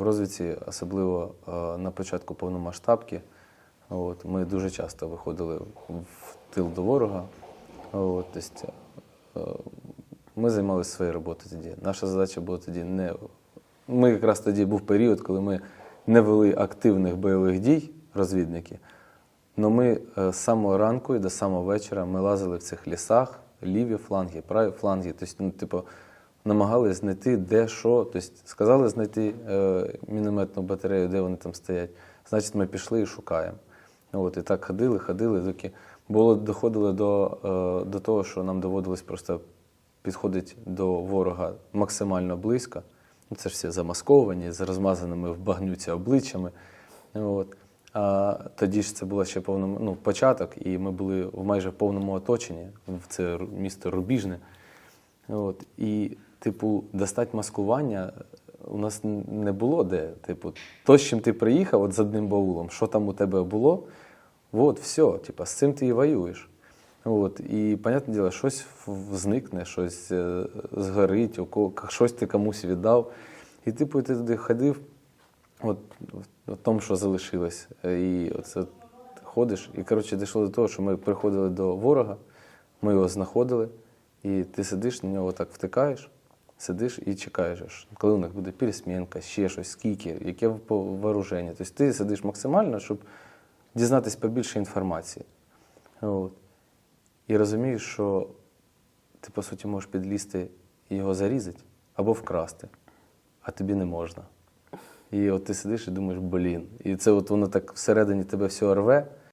В розвідці, особливо е, на початку повномасштабки, от, ми дуже часто виходили в тил до ворога. От, тобто, е, ми займалися своєю роботою тоді. Наша задача була тоді не. Ми якраз тоді був період, коли ми не вели активних бойових дій, розвідники. Але ми е, з самого ранку і до самого вечора ми лазили в цих лісах, ліві фланги, праві фланги. Тобто, ну, типу, намагалися знайти, де що. Тобто, сказали знайти е, мінометну батарею, де вони там стоять. Значить, ми пішли і шукаємо. От, і так ходили, ходили, доки було доходило до, е, до того, що нам доводилось просто підходити до ворога максимально близько. Ну, Це ж всі замасковані, з розмазаними в багнюці обличчями. От. А тоді ж це було ще повному, ну, початок, і ми були в майже повному оточенні. В це місто Рубіжне. От. І, типу, достати маскування у нас не було де. Типу, то, з чим ти приїхав, от з одним баулом, що там у тебе було, от, все, типу, з цим ти і воюєш. От. І, понятне діло, щось зникне, щось е, згорить, щось ти комусь віддав. І, типу, ти туди ходив, от в тому, що залишилось. Е, І оце ходиш. І, коротше, дійшло до того, що ми приходили до ворога, ми його знаходили, і ти сидиш, на нього так втикаєш, сидиш і чекаєш, коли у них буде пересмінка, ще щось, скільки, яке вооруження. Тобто ти сидиш максимально, щоб дізнатися побільше інформації. От. І розумієш, що ти, по суті, можеш підлізти і його зарізати або вкрасти, а тобі не можна. І от ти сидиш і думаєш, блін. І це от воно так всередині тебе все рве,